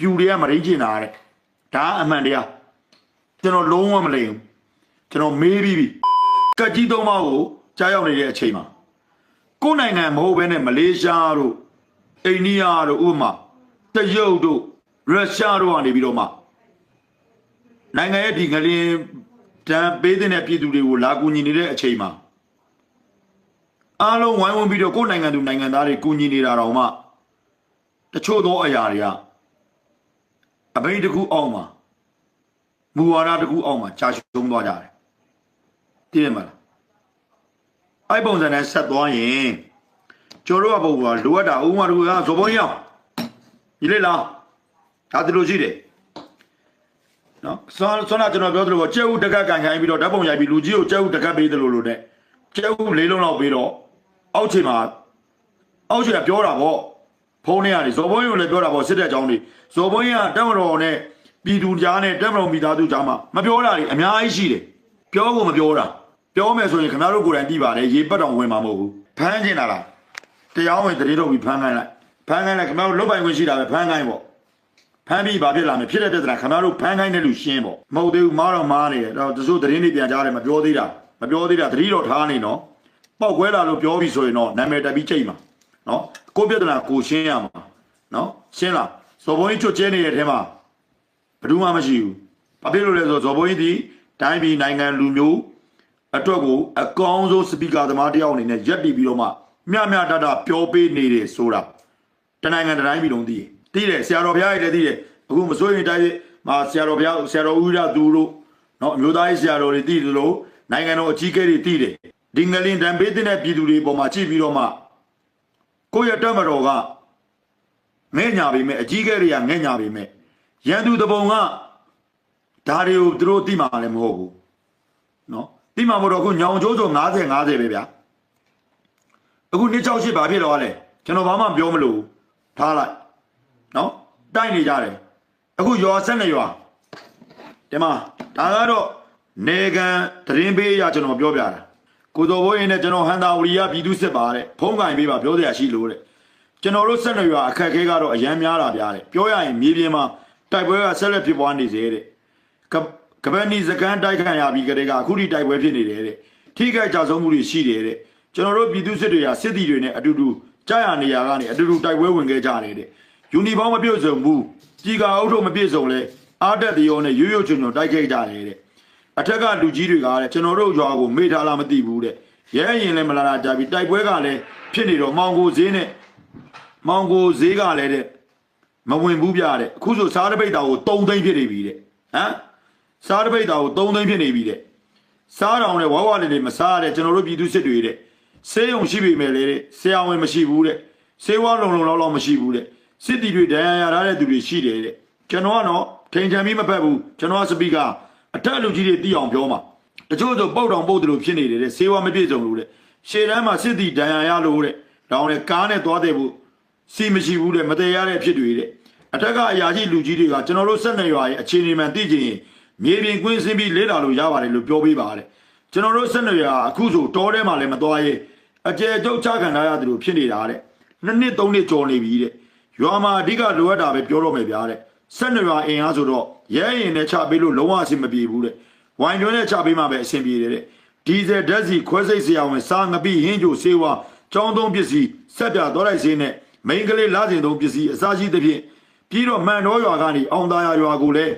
ပြူတွေကမရင်းကျင်တာတဲ့ဒါအမှန်တရားကျွန်တော်လုံးဝမလိမ်ဘူးကျွန်တော်မေးပြီးပြီကတ်ကြီးသုံးပါးကိုကြားရောက်နေတဲ့အချိန်မှာကိုယ်နိုင်ငံမဟုတ်ဘဲနဲ့မလေးရှားတို့အိန္ဒိယတို့ဥပမာတရုတ်တို့ရုရှားတို့ကနေပြီးတော့မှနိုင်ငံရဲ့ဒီငလင်တန်ပေးတဲ့ပြည်သူတွေကိုလာကူညီနေတဲ့အချိန်မှာအားလုံးဝိုင်းဝန်းပြီးတော့ကိုယ်နိုင်ငံသူနိုင်ငံသားတွေကူညီနေတာတော့မှတချို့သောအရာတွေက အဘိဓတစ်ခုအောက်မှာမူဝါဒတစ်ခုအောက်မှာကြာရှုံးသွားကြတယ်သိတယ်မလားအဲ့ပုံစံနဲ့ဆက်သွားရင်ကျော်တို့ကပုံကလိုအပ်တာဥမာတစ်ခုကဇော်ဘုံရောက်ဒီလေလားဒါတလို့ရှိတယ်နော်ဆွမ်းဆွမ်းကကျွန်တော်ပြောသလိုပေါ့ကျဲဥတက်ကကန်ခိုင်းပြီးတော့ဓာတ်ပုံရိုက်ပြီးလူကြီးကိုကျဲဥတက်ကပေးသလိုလိုနဲ့ကျဲဥလေးလုံးလောက်ပြီးတော့အောက်ခြေမှာအောက်ခြေကပြောတာပေါ့ ဖုန်းထဲကနေဇော်ဘုံရုံလည်းပြောတာပေါ့စစ်တပ်ကြောင်းတွေဇော်ဘုံရတက်မတော်နဲ့ပြည်သူကြားနဲ့တက်မတော်မိသားစုကြားမှာမပြောတာတွေအများကြီးရှိတယ်ပြောဖို့မပြောတာပြောမယ်ဆိုရင်ခင်ဗျားတို့ကိုယ်တိုင်သိပါတယ်ရေပတ်တော်ဝင်မှာမဟုတ်ဘူးဖမ်းကျင်တာလားတရားဝင်တရေတော့ပြီးဖမ်းခိုင်းလိုက်ဖမ်းခိုင်းလိုက်ခင်ဗျားတို့လုတ်ပိုင်ခွင့်ရှိတာပဲဖမ်းခိုင်းပေါ့ဖမ်းပြီးဘာဖြစ်လာမလဲဖြစ်တဲ့ပြဿနာခင်ဗျားတို့ဖမ်းခိုင်းတဲ့လူရှင်းပေါ့မဟုတ်သေးဘူးမားတော့မားနေတယ်တော့တချို့သတင်းတွေပြန်ကြားတယ်မပြောသေးတာမပြောသေးတာတတိတော့ထားနေနော်ပောက်ကွဲလာလို့ပြောပြီးဆိုရင်တော့နာမည်တက်ပြီးချိန်မှာ နော်ကိုယ့်ပြဿနာကိုရှင်းရမှာနော်ရှင်းလားစော်ဘုံကြီးချွတ်ကျဲနေတဲ့အထဲမှာဘယ်သူမှမရှိဘူးဘာဖြစ်လို့လဲဆိုတော့ဇော်ဘုံကြီးဒီတိုင်းပြည်နိုင်ငံလူမျိုးအတွက်ကိုအကောင်းဆုံးစပီကာသမားတယောက်အနေနဲ့ရက်တည်ပြီးတော့မှမျှမျှတတပြောပေးနေတယ်ဆိုတာတနိုင်ငံတစ်တိုင်းပြည်လုံးသိတယ်သိတယ်ဆရာတော်ဘုရားကြီးလည်းသိတယ်အခုမစိုးရင်တိုင်းမှာဆရာတော်ဘုရားဆရာတော်ဦးရသူတို့နော်အမျိုးသားရေးဆရာတော်တွေသိတယ်လို့နိုင်ငံတော်အကြီးအကဲတွေသိတယ်ဒီငလင်တံပေးတဲ့ပြည်သူတွေပေါ်မှာကြည့်ပြီးတော့မှ ကိုယ့်ရဲ့တက်မတော်ကငဲ့ညာပေမဲ့အကြီးအကဲတွေကငဲ့ညာပေမဲ့ရန်သူတပုံကဒါတွေကိုသူတို့သိမှာလည်းမဟုတ်ဘူးနော်သိမှာမဟုတ်တော့အခုညောင်ကျိုးဆို90 50ပဲဗျာအခု268ဘာဖြစ်တော့လဲကျွန်တော်ဘာမှပြောမလို့ထားလိုက်နော်တိုက်နေကြတယ်အခုရွာဆက်နေရွာဒီမှာဒါကတော့နေကန်သတင်းပေးရကျွန်တော်ပြောပြတာ ကိုတော်ဘိုးရင်နဲ့ကျွန်တော်ဟန်တာဝရီယပြည်သူစစ်ပါတဲ့ဖုံးကင်ပေးပါပြောစရာရှိလို့တဲ့ကျွန်တော်တို့ဆက်နေရွာအခက်ခဲကတော့အရန်များတာဗျာတဲ့ပြောရရင်မြေပြင်မှာတိုက်ပွဲကဆက်လက်ဖြစ်ပွားနေစေတဲ့ကကပနီစကန်တိုက်ခံရပြီးကတည်းကအခုထိတိုက်ပွဲဖြစ်နေတယ်တဲ့ထိခိုက်ကြဆုံးမှုတွေရှိတယ်တဲ့ကျွန်တော်တို့ပြည်သူစစ်တွေကစစ်တီတွေနဲ့အတူတူကြားရနေရကနေအတူတူတိုက်ပွဲဝင်ခဲ့ကြတယ်တဲ့ယူနီဖောင်းမပြုတ်စုံဘူးကြီးကအုပ်ထုပ်မပြည့်စုံလဲအားတက်တရောနဲ့ရွရွချွံချွံတိုက်ခိုက်ကြတယ်တဲ့ အထက်ကလူကြီးတွေကလည်းကျွန်တော်တို့ရွာကိုမေ့ထားလားမသိဘူးတဲ့ရဲရင်လည်းမလာလာကြပြီတိုက်ပွဲကလည်းဖြစ်နေတော့မောင်ကိုဈေးနဲ့မောင်ကိုဈေးကလည်းတဲ့မဝင်ဘူးပြတဲ့အခုဆိုစားတပိတ်တာကို3သိန်းဖြစ်နေပြီတဲ့ဟမ်စားတပိတ်တာကို3သိန်းဖြစ်နေပြီတဲ့စားတောင်နဲ့ဝါဝလေးလေးမစားရတဲ့ကျွန်တော်တို့ပြည်သူစစ်တွေတဲ့ဆေးရုံရှိပြီမဲ့လေတဲ့ဆရာဝန်မရှိဘူးတဲ့ဆေးဝါးလုံလုံလောက်လောက်မရှိဘူးတဲ့စစ်တီတွေဒဏ်ရာရထားတဲ့သူတွေရှိတယ်တဲ့ကျွန်တော်ကတော့ထိန်ချန်ပြီးမဖက်ဘူးကျွန်တော်ကစပီကာ အထက်လူကြီးတွေသိအောင်ပြောမှာတချို့ဆိုပုတ်တောင်ပုတ်တယ်လို့ဖြစ်နေတယ်တဲ့ဆေးဝါးမပြည့်စုံလို့တဲ့ရှေ့တန်းမှာစစ်တီဒဏ်ရာရလို့တဲ့တောင်းနဲ့ကားနဲ့သွားတယ်ဖို့စီမရှိဘူးတဲ့မတည်ရတဲ့အဖြစ်တွေတဲ့အထက်ကအရာရှိလူကြီးတွေကကျွန်တော်တို့ဆက်နေရွာရဲ့အခြေအနေမှန်သိချင်ရင်မြေပြင်ကွင်းဆင်းပြီးလေ့လာလို့ရပါတယ်လို့ပြောပေးပါတဲ့ကျွန်တော်တို့ဆက်နေရွာအခုဆိုတောထဲမှာလည်းမသွားရဲအကျယ်ကျုပ်ချခံထားရတယ်လို့ဖြစ်နေတာတဲ့နှစ်နှစ်သုံးနှစ်ကျော်နေပြီတဲ့ရွာမှာအဓိကလိုအပ်တာပဲပြောတော့မယ်ဗျာတဲ့ ဆက်နေရွာအင်အားဆိုတော့ရဲရင်နဲ့ချပေးလို့လုံးဝအဆင်မပြေဘူးတဲ့ဝိုင်တွင်းနဲ့ချပေးမှပဲအဆင်ပြေတယ်တဲ့ဒီဇယ်ဓာတ်စီခွဲစိတ်ဆရာဝန်စားငပိဟင်းကြိုဆေးဝါကြောင်းသုံးပစ္စည်းဆက်ပြတော်လိုက်စင်းနဲ့မိန်ကလေးလာစဉ်သုံးပစ္စည်းအစားရှိသဖြင့်ပြီးတော့မှန်တော်ရွာကနေအောင်သားရွာကိုလည်း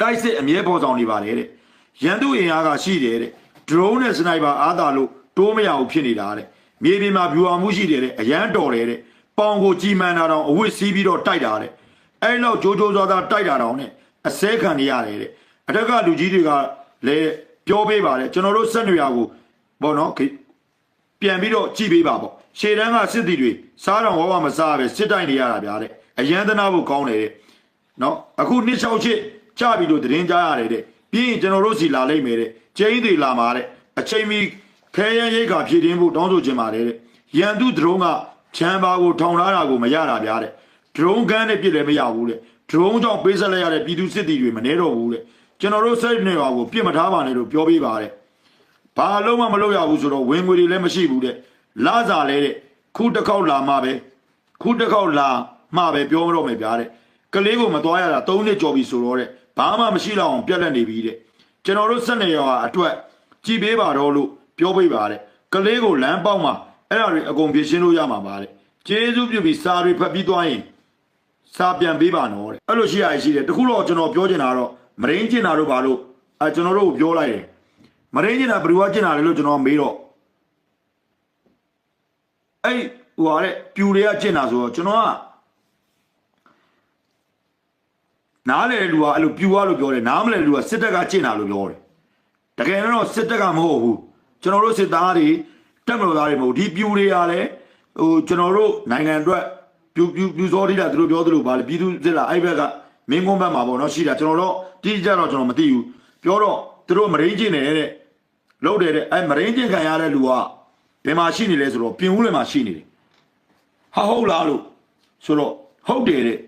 တိုက်စစ်အမြဲပေါ်ဆောင်နေပါတယ်တဲ့ရန်သူအင်အားကရှိတယ်တဲ့ drone နဲ့ sniper အားသာလို့တိုးမရဘူးဖြစ်နေတာတဲ့မြေပြင်မှာ view အောင်မှုရှိတယ်တဲ့အရန်တော်တယ်တဲ့ပေါင်ကိုကြီးမှန်တာတော့အဝစ်စီးပြီးတော့တိုက်တာတဲ့ အဲ့လောက်ကြိုးကြိုးစားစားတိုက်တာတော့နဲ့အစဲခံနေရတယ်တဲ့အထက်ကလူကြီးတွေကလည်းပြောပေးပါတယ်ကျွန်တော်တို့ဆက်နေရကိုဘောနော်ပြန်ပြီးတော့ကြည်ပေးပါပေါ့ရှေ့တန်းကစစ်တီတွေစားတော်ဝါဝမစားပဲစစ်တိုက်နေရတာဗျာတဲ့အရန်သနာဖို့ကောင်းတယ်တဲ့နော်အခုနှစ်ချောက်ချစ်ကြပြီလို့သတင်းကြားရတယ်တဲ့ပြီးရင်ကျွန်တော်တို့စီလာလိမ့်မယ်တဲ့ကျင်းတွေလာမှာတဲ့အချိန်မီခဲရန်ရိတ်ခါဖြည့်တင်းဖို့တောင်းဆိုခြင်းပါတယ်တဲ့ရန်သူဒရုန်းကချမ်းပါကိုထောင်လာတာကိုမရတာဗျာတဲ့ ဒရုန်းကန်းနဲ့ပြစ်လည်းမရဘူးတဲ့ဒရုန်းကြောင့်ပေးဆက်လိုက်ရတဲ့ပြည်သူစစ်တီတွေမနှဲတော့ဘူးတဲ့ကျွန်တော်တို့စိတ်နေပါကိုပြစ်မထားပါနဲ့လို့ပြောပေးပါတဲ့ဘာလုံးမမလုပ်ရဘူးဆိုတော့ဝင်ငွေတွေလည်းမရှိဘူးတဲ့လာစားလဲတဲ့ခုတစ်ခေါက်လာမှပဲခုတစ်ခေါက်လာမှပဲပြောတော့မယ်ဗျာတဲ့ကလေးကိုမသွားရတာ၃နှစ်ကျော်ပြီဆိုတော့တဲ့ဘာမှမရှိတော့အောင်ပြက်လက်နေပြီတဲ့ကျွန်တော်တို့ဆက်နေရောအတွက်ကြည်ပေးပါတော့လို့ပြောပေးပါတဲ့ကလေးကိုလမ်းပေါက်မှာအဲ့ဒါတွေအကုန်ပြင်ရှင်းလို့ရမှာပါတဲ့ကျေးဇူးပြုပြီးစာတွေဖတ်ပြီးသွားရင် စာပြန်ပေးပါနော်တဲ့အဲ့လိုရှိရရှိတယ်တခုတော့ကျွန်တော်ပြောချင်တာကတော့မရင်းကျင်တာတို့ဘာလို့အဲကျွန်တော်တို့ကိုပြောလိုက်တယ်မရင်းကျင်တာဘယ်သူကကျင်တာလဲလို့ကျွန်တော်မေးတော့အဲ့ဟိုဟာတဲ့ပြူတွေကကျင့်တာဆိုတော့ကျွန်တော်ကနားလေလူကအဲ့လိုပြူရလို့ပြောတယ်နားမလဲလူကစစ်တပ်ကကျင့်တာလို့ပြောတယ်တကယ်တော့စစ်တပ်ကမဟုတ်ဘူးကျွန်တော်တို့စစ်သားတွေတက်မလို့သားတွေမဟုတ်ဒီပြူတွေကလည်းဟိုကျွန်တော်တို့နိုင်ငံအတွက် ပြူပြူပြူစောတိတာသူတို့ပြောသလိုပါလေပြည်သူစစ်လားအဲ့ဘက်ကမင်းကုန်းဘက်မှာပေါ့နော်ရှိတာကျွန်တော်တို့တိကျတော့ကျွန်တော်မသိဘူးပြောတော့သူတို့မရင်းကျင့်နေတဲ့လောက်တယ်တဲ့အဲ့မရင်းကျင့်ခံရတဲ့လူကဘယ်မှာရှိနေလဲဆိုတော့ပြင်ဦးလွင်မှာရှိနေတယ်ဟာဟုတ်လားလို့ဆိုတော့ဟုတ်တယ်တဲ့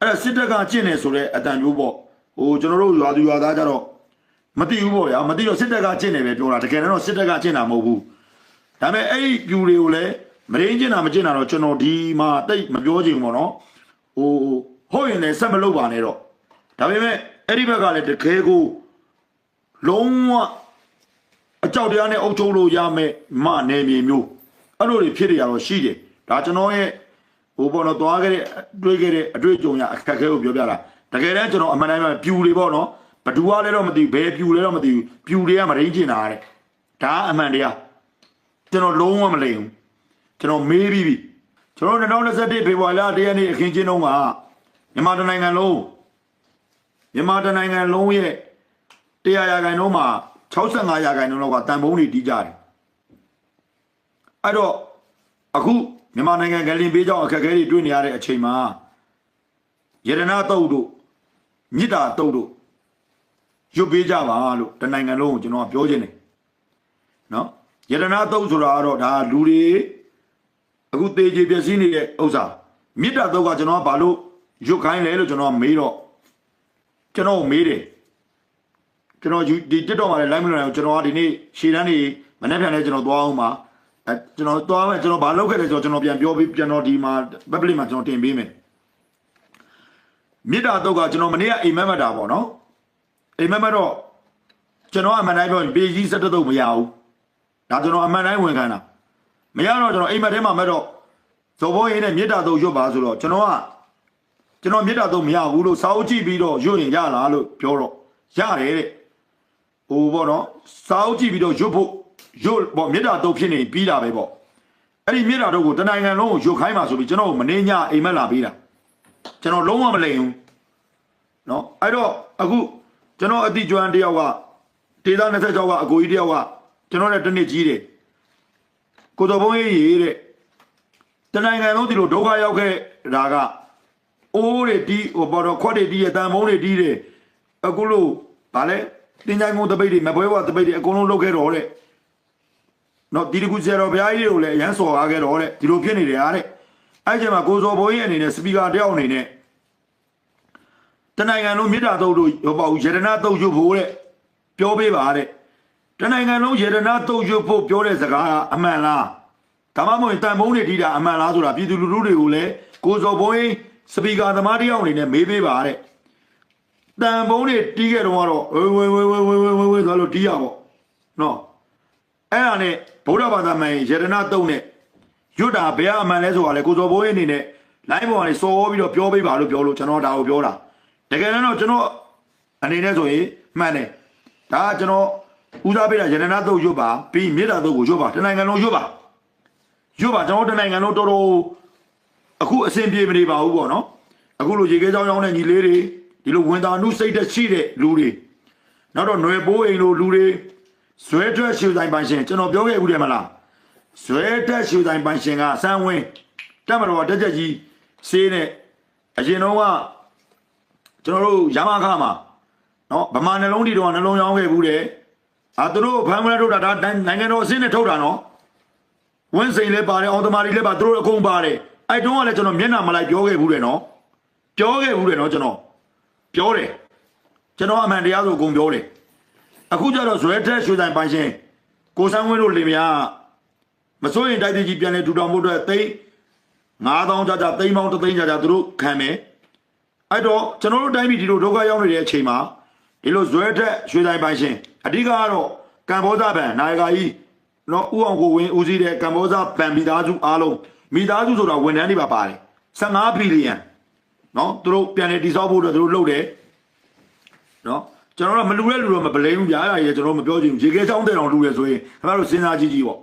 အဲ့ဒါစစ်တပ်ကကျင့်နေဆိုတဲ့အတန်မျိုးပေါ့ဟိုကျွန်တော်တို့ရွာသူရွာသားကြတော့မသိဘူးပေါ့ဗျာမသိတော့စစ်တပ်ကကျင့်နေပဲပြောတာတကယ်တော့စစ်တပ်ကကျင့်တာမဟုတ်ဘူးဒါပေမဲ့အဲ့ဒီပြူတွေကိုလည်း မရင်းကျင့်တာမကျင့်တာတော့ကျွန်တော်ဒီမှာတိတ်မပြောချင်ဘူးပေါ့နော်ဟိုဟုတ်ရင်လည်းဆက်မလုပ်ပါနဲ့တော့ဒါပေမဲ့အဲ့ဒီဘက်ကလည်းတကယ်ကိုလုံးဝအကြောက်တရားနဲ့အုပ်ချုပ်လို့ရမယ်မနယ်မြေမျိုးအဲ့လိုတွေဖြစ်နေရတော့ရှိတယ်ဒါကျွန်တော်ရဲ့ဟိုပေါ့နော်သွားခဲ့တဲ့တွေးခဲ့တဲ့အတွေ့အကြုံရအခက်အခဲကိုပြောပြတာတကယ်တမ်းကျွန်တော်အမှန်တမ်းပြောပြူတွေပေါ့နော်ဘဒူကလည်းတော့မသိဘူးဘယ်ပြူလဲတော့မသိဘူးပြူတွေကမရင်းကျင်တာတဲ့ဒါအမှန်တရားကျွန်တော်လုံးဝမလိမ်ဘူး ကျွန်တော်မေးပြီးပြီကျွန်တော်2021ဖေဖော်ဝါရီလတရက်နေ့အခင်းကျင်းတော့ကမြန်မာတိုင်းနိုင်ငံလုံးမြန်မာတိုင်းနိုင်ငံလုံးရဲ့100ရာခိုင်နှုန်းမှာ65ရာခိုင်နှုန်းလောက်ကတန်ဖိုးတွေတီးကြတယ်အဲ့တော့အခုမြန်မာနိုင်ငံကလင်ပေးကြောင်းအခက်အခဲတွေတွေ့နေရတဲ့အချိန်မှာယရနာတုတ်တို့မြစ်တာတုတ်တို့ရွတ်ပေးကြပါလို့တနိုင်ငံလုံးကိုကျွန်တော်ကပြောခြင်းတယ်နော်ယရနာတုတ်ဆိုတာကတော့ဒါလူတွေ အခုတေချေပျက်စီးနေတဲ့ဥစ္စာမြစ်တာတုတ်ကကျွန်တော်ကဘာလို့ရွတ်ခိုင်းလဲလို့ကျွန်တော်ကမေးတော့ကျွန်တော်ကိုမေးတယ်ကျွန်တော်ဒီ TikTok မှာလည်း live မလုပ်နိုင်ဘူးကျွန်တော်ကဒီနေ့ရှေ့တန်းနေမနေ့ပြန်လဲကျွန်တော်သွားအောင်ပါအဲကျွန်တော်သွားမယ်ကျွန်တော်ဘာလုပ်ခဲ့လဲဆိုတော့ကျွန်တော်ပြန်ပြောပြီးကျွန်တော်ဒီမှာ public မှာကျွန်တော်တင်ပေးမယ်မြစ်တာတုတ်ကကျွန်တော်မနေ့ကအိမ်မက်မက်တာပေါ့နော်အိမ်မက်မက်တော့ကျွန်တော်အမှန်တိုင်းပြောရင်ပေကြီးစက်တုတ်မရဘူးဒါကျွန်တော်အမှန်တိုင်းဝင်ခံတာ မရတော့ကျွန်တော်အိမ်မက်ထဲမှာမက်တော့ဇော်ဘိုးရင်းနဲ့မြစ်တာတုတ်ရွတ်ပါဆိုတော့ကျွန်တော်ကကျွန်တော်မြစ်တာတုတ်မရဘူးလို့စာအုပ်ကြည့်ပြီးတော့ရွတ်ရင်ရလားလို့ပြောတော့ရတယ်တဲ့ဟိုပေါ့နော်စာအုပ်ကြည့်ပြီးတော့ရွတ်ဖို့ရွတ်ပေါ့မြေတာတုတ်ဖြစ်နေပြီးတာပဲပေါ့အဲ့ဒီမြေတာတုတ်ကိုတနိုင်ငံလုံးကိုရွတ်ခိုင်းပါဆိုပြီးကျွန်တော်ကိုမနေညအိမ်မက်လာပေးတာကျွန်တော်လုံးဝမလိမ်ဘူးနော်အဲ့တော့အခုကျွန်တော်အတိကျွမ်းတယောက်ကဒေသ26ကအကိုကြီးတယောက်ကကျွန်တော်နဲ့တစ်နှစ်ကြီးတယ် ကိုတော်ဘုံရေးရေးတဲ့တနိုင်ငံလုံးဒီလိုဒုက္ခရောက်ခဲ့တာကအိုးတွေတီးဟိုပေါ်တော့ခွက်တွေတီးရတန်မုံတွေတီးတယ်အခုလို့ဗာလဲတင်ကြိုင်ကုန်းတပိတ်တွေမပွဲဘွားတပိတ်တွေအကုန်လုံးလုတ်ခဲ့တော့တဲ့နော်ဒီတကူဆရာတော်ဘုရားကြီးတွေကိုလည်းအရန်စော်ကားခဲ့တော့တဲ့ဒီလိုဖြစ်နေတယ်ဟာတဲ့အဲ့ဒီမှာကိုစော်ဘုန်းကြီးအနေနဲ့စပီကာတယောက်အနေနဲ့တနိုင်ငံလုံးမြေတားတုတ်တို့ဟောပေါ့ရတနာတုတ်ရွတ်ဖို့တဲ့ပြောပေးပါတဲ့ တနိုင်ငံလုံးယေရနာတုံ့ရွတ်ဖို့ပြောတဲ့စကားအမှန်လားဒါမှမဟုတ်တန်ဖုံးတွေတီးတာအမှန်လားဆိုတာပြည်သူလူထုတွေကိုလည်းကိုစော်ဘုံစပီကာသမားတယောက်အနေနဲ့မေးပေးပါတဲ့တန်ဖုံးတွေတီးခဲ့တော့ကတော့ဝေဝေဝေဝေဝေဝေဝေဆိုလို့တီးရပေါ့နော်အဲ့ဒါနဲ့ဗုဒ္ဓဘာသာမှန်ယေရနာတုံ့နဲ့ရွတ်တာဘယ်အမှန်လဲဆိုတာလေကိုစော်ဘုံအနေနဲ့ live ပေါ်ကနေစော်ပြီးတော့ပြောပေးပါလို့ပြောလို့ကျွန်တော်ဒါကိုပြောတာတကယ်တော့ကျွန်တော်အနေနဲ့ဆိုရင်မှန်တယ်ဒါကကျွန်တော် ဦးစားပေးတာရတနာတုံးရွတ်ပါပြီးမြေတာတုံးကိုရွတ်ပါတနိုင်ငံလုံးရွတ်ပါရွတ်ပါကျွန်တော်တနိုင်ငံလုံးတော်တော်အခုအဆင်ပြေမနေပါဘူးပေါ့နော်အခုလိုရေခဲချောင်းရောင်းတဲ့ညီလေးတွေဒီလိုဝန်တာနုစိတ်သက်ရှိတဲ့လူတွေနောက်တော့ຫນွယ်ပိုးအိမ်လိုလူတွေဇွဲထွက်ရှူဆိုင်ပိုင်ရှင်ကျွန်တော်ပြောခဲ့ဘူးတယ်မလားဇွဲတက်ရှူဆိုင်ပိုင်ရှင်ကအစမ်းဝင်းတက်မတော်တက်ချက်ကြီးစေးနဲ့အရင်တော့ကကျွန်တော်တို့ရမခမှာနော်ဗမာနှလုံးတီတော်ကနှလုံးရောင်းခဲ့ဘူးတယ် အာသူတို့ဖမ်းမလဲထုတ်တာဒါနိုင်ငံတော်အစင်းနဲ့ထုတ်တာနော်ဝင်းစိန်လည်းပါတယ်အောင်သမားတွေလည်းပါသူတို့အကုန်ပါတယ်အဲ့တုန်းကလည်းကျွန်တော်မျက်နှာမလိုက်ပြောခဲ့ဘူးတယ်နော်ပြောခဲ့ဘူးတယ်နော်ကျွန်တော်ပြောတယ်ကျွန်တော်အမှန်တရားဆိုအကုန်ပြောတယ်အခုကျတော့ဇွဲထက်ရွှေဆိုင်ပိုင်ရှင်ကိုဆန်းဝင်းတို့လင်မယားမစိုးရင်တိုက်တကြီးပြန်လဲထူထောင်ဖို့အတွက်သိန်း9000ကြာကြာသိန်းပေါင်း3သိန်းကြာကြာသူတို့ခံမယ်အဲ့တော့ကျွန်တော်တို့တိုင်းပြည်ဒီလိုဒုက္ခရောက်နေတဲ့အချိန်မှာဒီလိုဇွဲထက်ရွှေတိုင်းပိုင်ရှင် အဓိကကတော့ကမ္ဘောဇဘန်နိုင်ကာကြီးနော်ဥအောင်ကိုဝင်းဦးစီးတဲ့ကမ္ဘောဇဘန်မိသားစုအားလုံးမိသားစုဆိုတာဝန်ထမ်းတွေပါပါတယ်15ဘီလီယံနော်သူတို့ပြန်လေတိစောက်ဖို့အတွက်သူတို့လုပ်တယ်နော်ကျွန်တော်တို့မလူတဲ့လူတော့မပလိမ့်ဘူးဗျာအဲ့ဒါကြီးကျွန်တော်တို့မပြောချင်ဘူးရေခဲချောင်းတဲ့တော်လူရဲဆိုရင်ခင်ဗျားတို့စဉ်းစားကြည့်ကြည့်ပေါ့